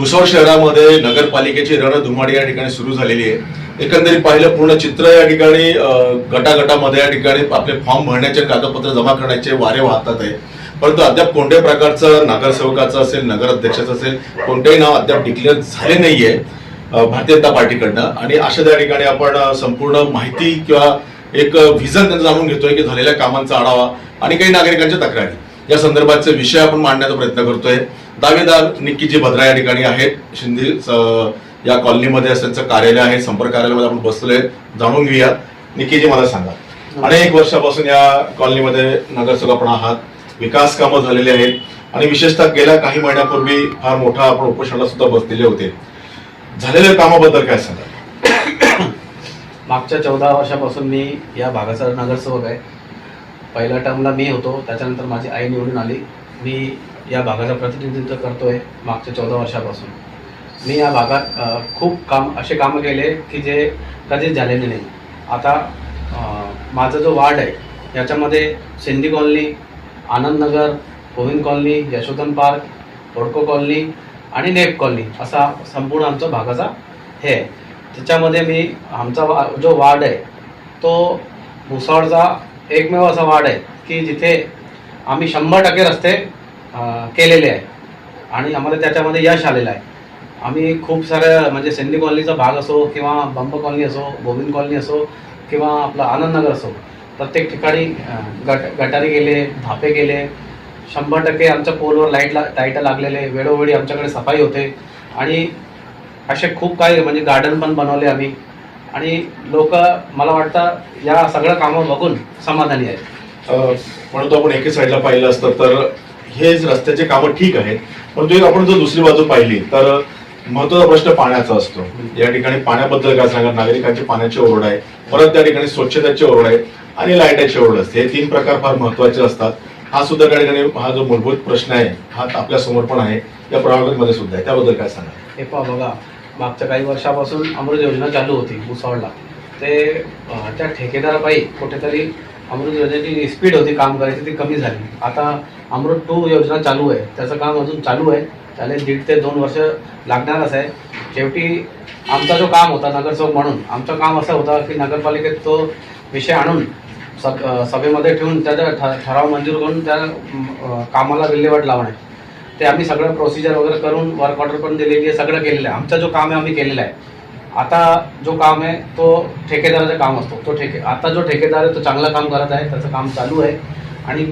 भुसावळ शहरामध्ये नगरपालिकेची रणधुमाडी या ठिकाणी सुरू झालेली आहे. एकंदरीत पाहिलं पूर्ण चित्र या ठिकाणी गटागटामध्ये या ठिकाणी आपले फॉर्म भरण्याचे कागदपत्र जमा करण्याचे वारे वाहतात आहे. परंतु अद्याप कोणत्याही प्रकारचं नगरसेवकाचं असेल नगराध्यक्षाचं असेल कोणतेही नाव अद्याप डिक्लेअर झाले नाहीये भारतीय जनता पार्टीकडनं. आणि अशा त्या ठिकाणी आपण संपूर्ण माहिती किंवा एक व्हिजन त्यांना जाणून घेतोय की झालेल्या कामांचा आढावा आणि काही नागरिकांच्या तक्रारी. या संदर्भाचे विषय आपण मांडण्याचा प्रयत्न करतोय. दावेदार निक्कीजी भद्रा या ठिकाणी आहेत. शिंदे या कॉलनीमध्ये त्यांचं कार्यालय आहे संपर्क कार्यालयामध्ये आपण बसलोय. जाणून घेऊया. निक्कीजी मला सांगा. अनेक वर्षापासून या कॉलनीमध्ये नगरसेवक आपण आहात. विकास कामं झालेली आहेत. आणि विशेषतः गेल्या काही महिन्यापूर्वी फार मोठा आपण उपोषणाला सुद्धा बसलेले होते. झालेल्या कामाबद्दल काय सांगा मागच्या चौदा वर्षापासून मी या भागाचा नगरसेवक आहे. पहिल्या टर्मला मी होतो. त्याच्यानंतर माझी आई निवडून आली. मी या भागाचं प्रतिनिधित्व करतोय मागच्या चौदा वर्षापासून. मी या भागात खूप काम असे कामं केले की जे कधीच झालेले नाही. आता माझा जो वार्ड आहे याच्यामध्ये Sindhi colony Anandnagar Govind colony Yashodhan park होडको colony आणि नेप कॉलनी असा संपूर्ण आमचा भागाचा हे आहे. त्याच्यामध्ये मी आमचा वा जो वार्ड आहे तो भुसावळचा एकमेव असा वार्ड आहे की जिथे आम्ही शंभर टक्के रस्ते केलेले आहे. आणि आम्हाला त्याच्यामध्ये यश आलेलं आहे. आम्ही खूप साऱ्या म्हणजे सिंधी कॉलनीचा भाग असो किंवा बंब कॉलनी असो गोविंद कॉलनी असो किंवा आपला आनंदनगर असो प्रत्येक ठिकाणी गट गटारी गेले धापे गेले. शंभर टक्के आमच्या पोलवर लाइट ला लाईटं लागलेले वेळोवेळी आमच्याकडे सफाई होते. आणि असे खूप काही म्हणजे गार्डन पण बनवले आम्ही. आणि लोक मला वाटतं या सगळं कामं बघून समाधानी आहेत. म्हणून तो आपण एके साईडला पाहिलं असतं तर हे रस्त्याचे कामं ठीक आहेत. परंतु एक आपण जर दुसरी बाजू पाहिली तर महत्त्वाचा प्रश्न पाण्याचा असतो. या ठिकाणी पाण्याबद्दल काय सांगा नागरिकांची पाण्याची ओरड आहे. परत त्या ठिकाणी स्वच्छतेची ओरड आहे आणि लाईटाची ओरड असते. हे तीन प्रकार फार महत्त्वाचे असतात. हा सुद्धा त्या ठिकाणी हा जो मूलभूत प्रश्न आहे हा आपल्यासमोर पण आहे. या प्रभागामध्ये सुद्धा आहे. त्याबद्दल काय सांगा हे पहा बघा मागच्या काही वर्षापासून अमृत योजना चालू होती भुसावळला. ते त्या ठेकेदारापायी कुठेतरी अमृत योजनेची स्पीड होती काम करायची ती कमी झाली. आता अमृत टू योजना चालू आहे. त्याचं काम अजून चालू आहे. त्याला दीड ते दोन वर्ष लागणारच आहे. शेवटी आमचा जो काम होता नगरसेवक म्हणून आमचं काम असं होतं की नगरपालिकेत तो विषय आणून सब सभेमध्ये ठेवून त्याचा ठराव मंजूर करून त्या कामाला विल्हेवाट लावणे. ते आम्ही सगळं प्रोसिजर वगैरे करून वर्क ऑर्डर पण दिलेली आहे सगळं केलेलं आहे. आमचा जो काम आहे आम्ही केलेला आहे. आता जो काम आहे तो ठेकेदाराचं काम असतो. तो ठेके आता जो ठेकेदार आहे तो चांगलं काम करत आहे त्याचं काम चालू आहे. आणि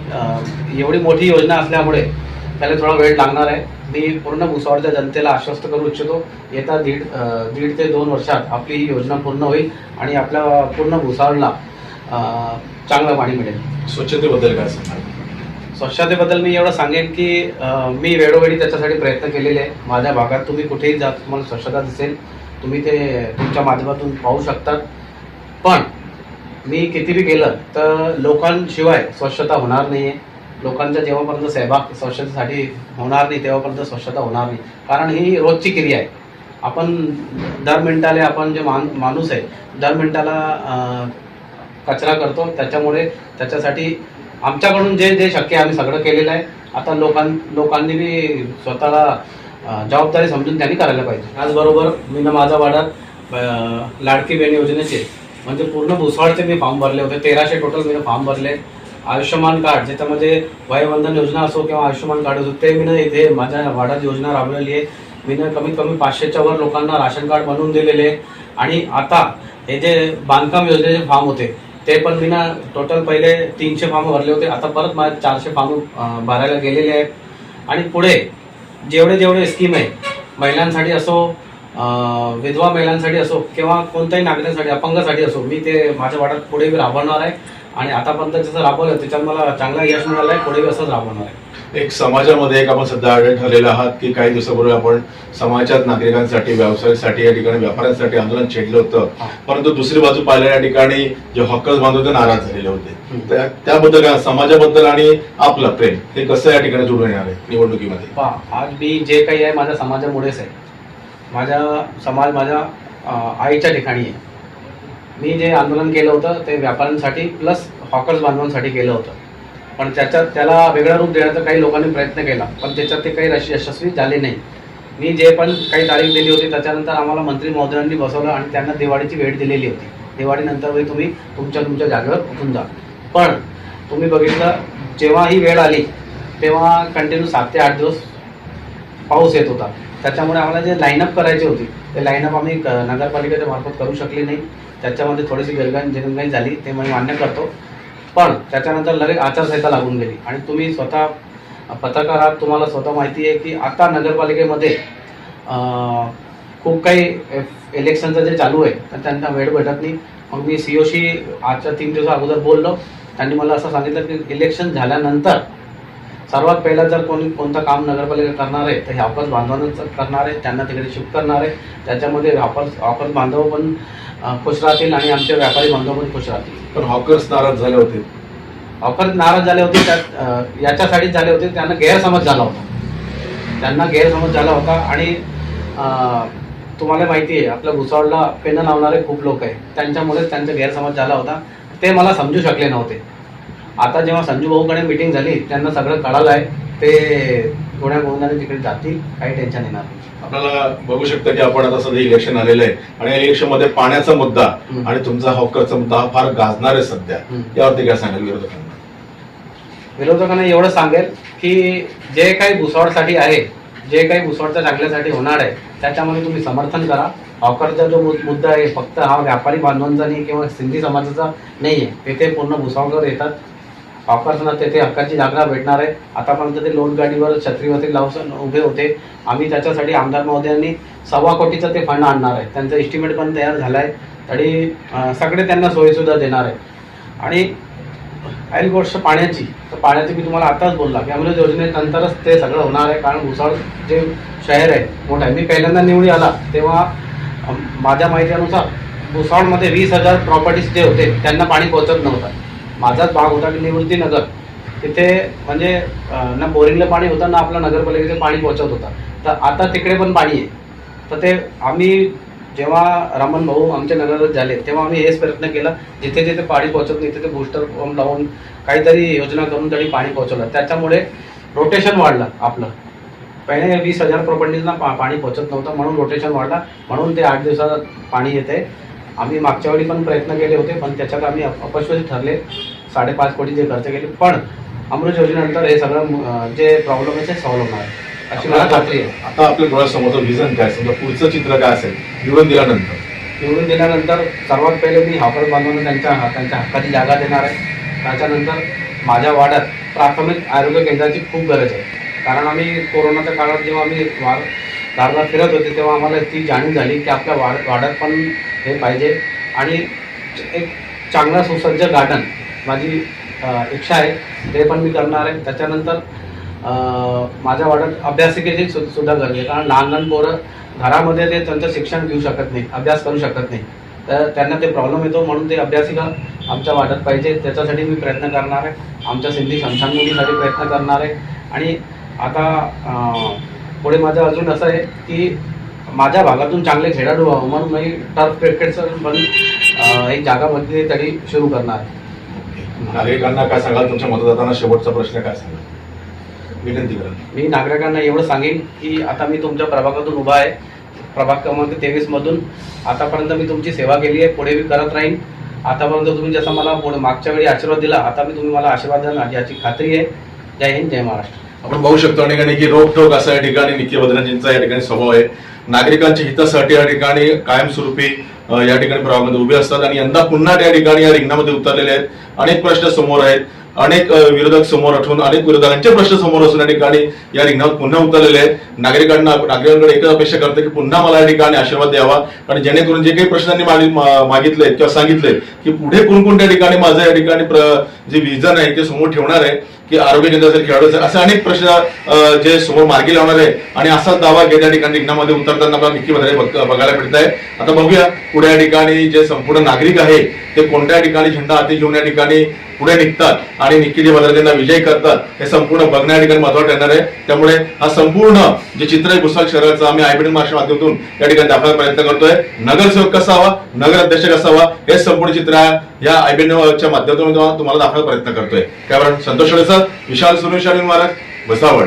एवढी मोठी योजना असल्यामुळे त्याला थोडा वेळ लागणार आहे. मी पूर्ण भुसावळच्या जनतेला आश्वस्त करू इच्छितो. येत्या दीड दीड ते दोन वर्षात आपली ही योजना पूर्ण होईल आणि आपल्या पूर्ण भुसावळला चांगलं पाणी मिळेल. स्वच्छतेबद्दल काय स्वच्छतेबद्दल मी एवढं सांगेन की मी वेळोवेळी त्याच्यासाठी प्रयत्न केलेले आहे. माझ्या भागात तुम्ही कुठेही जात तुम्हाला स्वच्छता दिसेल. तुम्ही ते तुमच्या माध्यमातून पाहू शकतात. पण मी किती बी केलं तर लोकांशिवाय स्वच्छता होणार नाही आहे लोकांच्या जेव्हापर्यंत सहभाग स्वच्छतेसाठी होणार नाही तेव्हापर्यंत स्वच्छता होणार नाही. कारण ही रोजची क्रिया आहे. आपण दर मिनिटाला आपण जे मान माणूस आहे दर मिनिटाला कचरा करतो. त्याच्यामुळे त्याच्यासाठी आमच्याकडून जे जे शक्य आहे आम्ही सगळं केलेलं आहे. आता लोकां लोकांनी बी स्वतःला जबाबदारी समजून त्यांनी करायला पाहिजे. त्याचबरोबर मी ना माझ्या वाड्यात लाडकी बहीण योजनेचे म्हणजे पूर्ण भुसावळचे मी फॉर्म भरले होते. तेराशे टोटल मी फॉर्म भरले. आयुष्यमान कार्ड ज्याच्यामध्ये म्हणजे वयवंधन योजना असो किंवा आयुष्यमान कार्ड असो ते मी इथे माझ्या वाड्यात योजना राबवलेली आहे. मी ना कमीत कमी पाचशेच्या वर लोकांना राशन कार्ड बनवून दिलेले आहे. आणि आता हे जे बांधकाम योजनेचे फॉर्म होते ते पण मी ना टोटल पहिले तीनशे फॉर्म भरले होते. आता परत माझे चारशे फॉर्म भरायला गेलेले आहेत. आणि पुढे जेवढे जेवढे स्कीम आहे महिलांसाठी असो विधवा महिलांसाठी असो किंवा कोणत्याही नागरिकांसाठी अपंगासाठी असो मी ते माझ्या वाट्यात पुढे राबवणार आहे. आणि आतापर्यंत जसं राबवलं त्याच्यात मला चांगलं यश मिळालं आहे पुढे असंच राबवणार आहे. एक समाजामध्ये एक आपण सध्या आढळ ठरलेलं आहात की काही दिवसापूर्वी आपण समाजात नागरिकांसाठी व्यावसायिकांसाठी या ठिकाणी व्यापाऱ्यांसाठी आंदोलन छेडलं होतं. परंतु दुसरी बाजू पाहिल्या या ठिकाणी जे हक्कच बांधव होते नाराज झालेले होते. त्याबद्दल समाजाबद्दल आणि आपलं प्रेम हे कसं या ठिकाणी जुळून येणार आहे निवडणुकीमध्ये? आज मी जे काही आहे माझ्या समाजामुळेच आहे. माझा समाज माझ्या आईच्या ठिकाणी आहे. मी जे आंदोलन केलं होतं ते व्यापाऱ्यांसाठी प्लस हॉकर्स बांधवांसाठी केलं होतं. पण त्याच्यात त्याला वेगळं रूप देण्याचा काही लोकांनी प्रयत्न केला पण त्याच्यात ते काही यशस्वी झाले नाही. मी जे पण काही तारीख दिली होती त्याच्यानंतर आम्हाला मंत्री महोदयांनी बसवलं आणि त्यांना दिवाळीची भेट दिलेली होती. दिवाळीनंतर तुम्ही तुमच्या तुमच्या जागेवर उठून जा. पण तुम्ही बघितलं जेव्हा ही वेळ आली तेव्हा कंटिन्यू सात ते आठ दिवस पाऊस येत होता. त्याच्यामुळे आम्हाला जे लाईनअप करायची होती ते लाईनअप आम्ही नगरपालिकेच्या मार्फत करू शकली नाही. त्याच्यामध्ये थोडीशी गरगाई जिरंगाई झाली ते मी मान्य करतो. पण त्याच्यानंतर लगेच आचारसंहिता लागून गेली. आणि तुम्ही स्वतः पत्रकार आहात तुम्हाला स्वतः माहिती आहे की आता नगरपालिकेमध्ये खूप काही इलेक्शनचं जे चालू आहे तर त्यांना वेळ भेटत नाही. मग मी सी ओशी आजच्या तीन दिवसा अगोदर बोललो. त्यांनी मला असं सांगितलं की इलेक्शन झाल्यानंतर सर्वात पहिला जर कोणी कोणतं काम नगरपालिका करणार आहे तर हे ऑफर्स बांधवांच करणार आहे त्यांना तिकडे शिफ्ट करणार आहे. त्याच्यामध्ये ऑफर्स ऑफर्स बांधव पण खुश राहतील आणि आमचे व्यापारी बांधव पण खुश राहतील. पण हॉकर्स नाराज झाले होते. ऑफर नाराज झाले होते त्यात याच्यासाठीच झाले होते त्यांना गैरसमज झाला होता. त्यांना गैरसमज झाला होता आणि तुम्हाला माहिती आहे आपल्या भुसावळला पेनं लावणारे खूप लोक आहे त्यांच्यामुळेच त्यांचा गैरसमज झाला होता. ते मला समजू शकले नव्हते. आता जेव्हा संजू भाऊकडे मिटिंग झाली त्यांना सगळं कळालं आहे. ते थोड्या गोंधाने तिकडे जातील काही टेन्शन येणार नाही. आपल्याला बघू शकता की आपण आता सध्या इलेक्शन आलेलं आहे. आणि या इलेक्शनमध्ये पाण्याचा मुद्दा. आणि तुमचा हॉकरचा मुद्दा हा फार गाजणार आहे सध्या. यावरती काय सांगाल विरोधकांना? विरोधकांना एवढं सांगेल की जे काही भुसावळसाठी आहे जे काही भुसावळच्या चांगल्यासाठी होणार आहे त्याच्यामध्ये तुम्ही समर्थन करा. हॉकरचा जो मुद्दा आहे फक्त हा व्यापारी बांधवांचा नाही किंवा सिंधी समाजाचा नाही आहे तेथे पूर्ण भुसावळकर येतात. वापरताना तेथे हक्काची जागा भेटणार आहे. आतापर्यंत ते लोट गाडीवर छत्रीवरती लावून उभे होते. आम्ही त्याच्यासाठी आमदार महोदयांनी सव्वा कोटीचं ते फंड आणणार आहे. त्यांचं एस्टिमेट पण तयार झाला आहे तरी सगळे त्यांना सोयीसुद्धा देणार आहे. आणि पहिली गोष्ट पाण्याची. तर पाण्याची मी तुम्हाला आताच बोलला की अमृत योजनेनंतरच ते सगळं होणार आहे. कारण भुसाळ जे शहर आहे मोठं आहे. मी पहिल्यांदा निवडी आला. तेव्हा माझ्या माहितीनुसार भुसावळमध्ये वीस हजार प्रॉपर्टीज जे होते त्यांना पाणी पोहोचत नव्हतं. माझाच भाग होता की निवृत्ती नगर. तिथे म्हणजे ना बोरिंगला पाणी होतं ना आपलं नगरपालिकेचं पाणी पोहोचत होतं. तर आता तिकडे पण पाणी आहे. तर ते आम्ही जेव्हा रामन भाऊ आमच्या नगरात झाले तेव्हा आम्ही हेच प्रयत्न केला जिथे जिथे पाणी पोहोचत नाही तिथे बूस्टर पंप लावून काहीतरी योजना करून तरी पाणी पोहोचवलं. त्याच्यामुळे रोटेशन वाढलं आपलं. पहिले वीस हजार प्रॉपर्टीजना पा पाणी पोहोचत नव्हतं म्हणून रोटेशन वाढला. म्हणून ते आठ दिवसात पाणी येते. आम्ही मागच्या वेळी पण प्रयत्न केले होते पण त्याच्यात आम्ही अप- अपयशी ठरले. साडेपाच कोटी जे खर्च केले. पण अमृत योजनेनंतर हे सगळं जे प्रॉब्लेम आहे ते सॉल्व्ह होणार अशी मला खात्री आहे. आता आपल्या डोळ्यासमोरचं विजन काय? समजा पुढचं चित्र काय असेल? निवडून दिल्यानंतर. निवडून दिल्यानंतर सर्वात पहिले मी हॉकर बांधवांना त्यांच्या त्यांच्या हक्काची जागा देणार आहे. त्याच्यानंतर माझ्या वाड्यात प्राथमिक आरोग्य केंद्राची खूप गरज आहे. कारण आम्ही कोरोनाच्या काळात जेव्हा आम्ही वार फिरत होते तेव्हा आम्हाला ती जाणीव झाली की आपल्या वाड वाड्यात पण हे पाहिजे. आणि एक चांगला सुसज्ज गार्डन माझी इच्छा आहे. ते पण मी करणार आहे. त्याच्यानंतर माझ्या वाड्यात अभ्यासिकेची सु सुद्धा गरजे कारण लहान लहान पोरं घरामध्ये ते त्यांचं शिक्षण घेऊ शकत नाही अभ्यास करू शकत नाही. तर त्यांना ते प्रॉब्लेम येतो म्हणून ते अभ्यासिका आमच्या वाटत पाहिजे. त्याच्यासाठी मी प्रयत्न करणार आहे. आमच्या सिंधी शमशानभूमीसाठी प्रयत्न करणार आहे. आणि आता पुढे माझं अजून असं आहे की माझ्या भागातून चांगले खेळाडू व्हावं म्हणून मी टर्फ क्रिकेटचं पण अं, एक जागा बदली तरी सुरू करणार. नागरिकांना काय सांगाल? तुमच्या मतदातांना शेवटचा प्रश्न काय सांगाल? विनंती करा. मी नागरिकांना एवढं सांगेन की आता मी तुमच्या प्रभागातून उभा आहे. प्रभाग क्रमांक तेवीस मधून आतापर्यंत मी तुमची सेवा केली आहे. पुढे मी करत राहीन. आतापर्यंत तुम्ही जसं मला मागच्या वेळी आशीर्वाद दिला आता मी तुम्ही मला आशीर्वाद द्याल याची खात्री आहे. जय हिंद जय महाराष्ट्र. आपण बघू शकतो या ठिकाणी की रोखोक असा या ठिकाणी निकी बद्रजींचा या ठिकाणी स्वभाव आहे. नागरिकांच्या हितासाठी या ठिकाणी कायमस्वरूपी या ठिकाणी प्रभागामध्ये उभे असतात आणि यंदा पुन्हा त्या ठिकाणी या रिंगणामध्ये उतरलेले आहेत. अनेक प्रश्न समोर आहेत. अनेक विरोधक समोर अठवून अनेक विरोधकांचे प्रश्न समोर असून या ठिकाणी या रिंगणावर पुन्हा उतरलेले आहेत. नागरिकांना नागरिकांकडे एकच अपेक्षा करते की पुन्हा मला या ठिकाणी आशीर्वाद द्यावा. आणि जेणेकरून जे काही प्रश्नांनी मागि- मागितले किंवा सांगितले की पुढे कोणकोणत्या ठिकाणी माझं या ठिकाणी जे विजन आहे ते समोर ठेवणार आहे. की आरोग्य केंद्र असेल खेळाडू असेल असे अनेक प्रश्न जे समोर मार्गी लावणार आहे आणि असाच दावा घेत या ठिकाणी रिंगणामध्ये उतरताना आपल्याला निक्की बघायला मिळत आहे आता बघूया पुढे या ठिकाणी जे संपूर्ण नागरिक आहे ते कोणत्या ठिकाणी झेंडा हाती घेऊन या ठिकाणी पुढे निघतात आणि निक्की बद्रेंना विजय करतात हे संपूर्ण बघण्या ठिकाणी महत्वाचं ठरणार आहे. त्यामुळे हा संपूर्ण जे चित्र आहे भुसावळ शहराचं आम्ही आयबीडन मार्शल माध्यमातून या ठिकाणी दाखवायला प्रयत्न करतोय. नगरसेवक कसा हवा नगर अध्यक्ष कसा हवा हे संपूर्ण चित्र या आयबीडनच्या माध्यमातून तुम्हाला दाखवायला प्रयत्न करतोय. त्यावर Santosh sir Vishal Suresh Maharaj Bhusawal